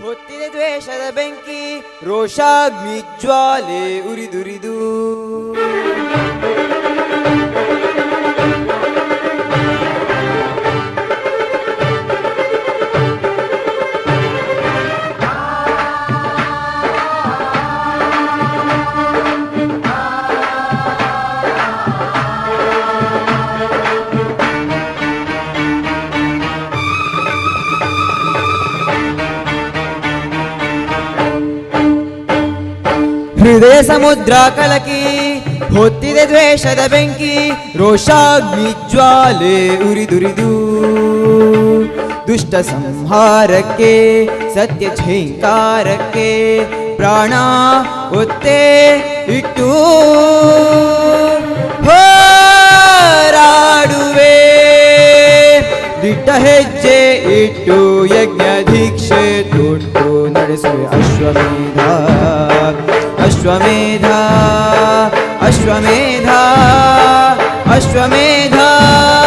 ಹೊತ್ತಿದೆ ದ್ವೇಷದ ಬೆಂಕಿ ರೋಷಾಗ್ನಿ ಜ್ವಾಲೆ ಉರಿದುರಿದು. ಹೃದಯ ಸಮುದ್ರ ಕಲಕಿ ಹೊತ್ತಿದೆ ದ್ವೇಷದ ಬೆಂಕಿ ರೋಷಾಗ್ನಿ ಜ್ವಾಲೆ ಉರಿದುರಿದು ದುಷ್ಟ ಸಂಹಾರಕ್ಕೆ ಸತ್ಯ ಝೇಂಕಾರಕ್ಕೆ ಪ್ರಾಣ ಒತ್ತೆ ಇಟ್ಟು ಹೋರಾಡುವೆ ದಿಟ್ಟ ಹೆಜ್ಜೆ ಇಟ್ಟು ಯಜ್ಞ ದೀಕ್ಷೆ ತೊಟ್ಟು ನಡೆಸುವೆ ಅಶ್ವಮೇಧ अश्वमेधा अश्वमेधा अश्वमेधा।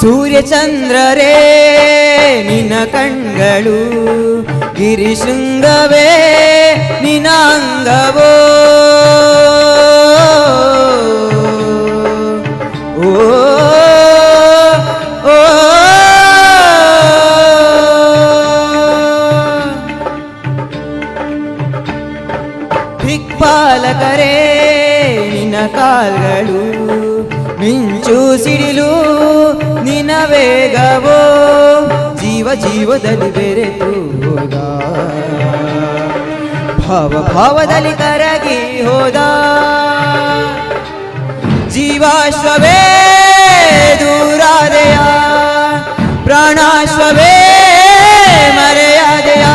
ಸೂರ್ಯಚಂದ್ರರೇ ನಿನ್ನ ಕಣ್ಗಳು ಗಿರಿಶೃಂಗವೇ ನಿನಾಂಗವೋ ದಿಕ್ಪಾಲಕರೇ ನಿನ್ನ ಕಾಲ್ಗಳು ಮಿಂಚು ಸಿಡಿಲು. ನಿನ್ನ ವೇಗವೋ ಜೀವ ಜೀವದಲ್ಲಿ ಬೆರೆತು ಹೋದ ಭಾವ ಭಾವದಲ್ಲಿ ಕರಗಿ ಹೋದ ಜೀವಾಶ್ವವೇ ದೂರಾದೆಯ ಪ್ರಾಣಾಶ್ವವೇ ಮರೆಯಾದೆಯ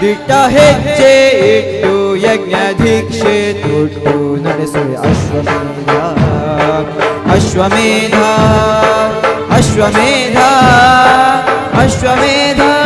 ದಿಟ್ಟ ಹೆಜ್ಜೆ ಇಟ್ಟು ಯಜ್ಞ ದೀಕ್ಷೆ ತೊಟ್ಟು ನಡೆಸುವೆ ಅಶ್ವಮೇಧ ಅಶ್ವಮೇಧ अश्वमेधा अश्वमेधा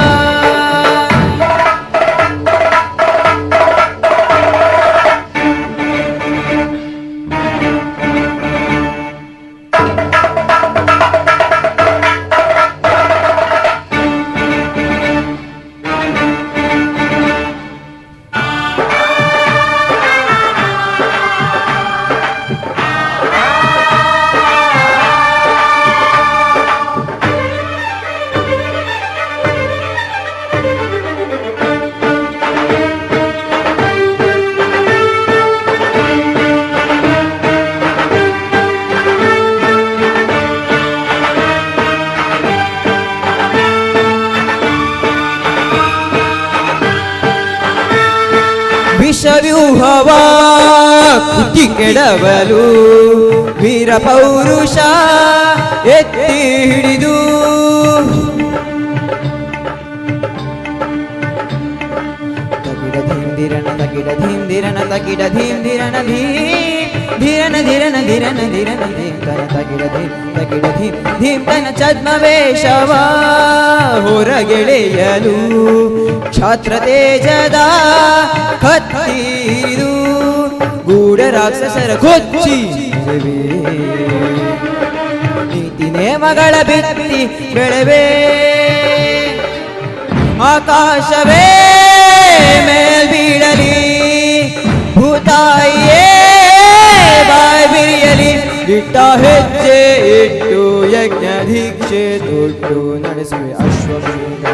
ವಿಷವ್ಯೂಹವ ಕುಟ್ಟಿ ಕೆಡವಲು ವೀರ ಪೌರುಷ ಎತ್ತಿ ಹಿಡಿದು ಧಿಂದಿರನ ತಗಿಡ ಧಿಂದಿರನ ತಗಿಡ ಧಿಂದಿರನ ಧೀರನ ಧೀರನ ಧೀರನ ಧೀರನ ಧೀಮ್ ಧೀಂತನ ತಗಿಡ ಧೀಮ್ ತಗಿಡ ಧಿಂ ತನ ಛದ್ಮವೇಷವ ಹೊರಗೆಳೆಯಲು ಕ್ಷಾತ್ರ ತೇಜದ ಕತ್ತಿರಿದು ಗೂಢ ರಾಕ್ಷಸರ ಕೊಚ್ಚಿ ನೀತಿ ನೇಮಗಳ ಬಿತ್ತಿ ಬೆಳವೇ. ಆಕಾಶವೇ ಮೇಲ್ಬೀಳಲಿ ಭೂತಾಯಿಯೇ ಬಾಯ್ ಬಿರಿಯಲಿ ಇಟ್ಟ ಹೆಜ್ಜೆ ಇಟ್ಟು ಯಜ್ಞ ದೀಕ್ಷೆ ತೊಟ್ಟು ನಡೆಸುವೆ ಅಶ್ವಮೇಧ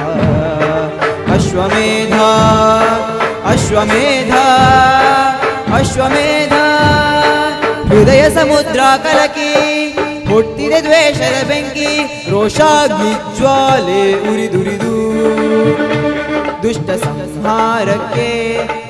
ಅಶ್ವಮೇಧ ಅಶ್ವಮೇಧ ಹೃದಯ ಸಮುದ್ರ ಕಲಕಿ ಹುಟ್ಟಿದೆ ದ್ವೇಷದ ಬೆಂಕಿ ರೋಷಾಗ್ನಿ ಜ್ವಾಲೆ ಉರಿದುರಿದು ದುಷ್ಟ ಸಂಹಾರಕ್ಕೆ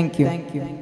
Thank you.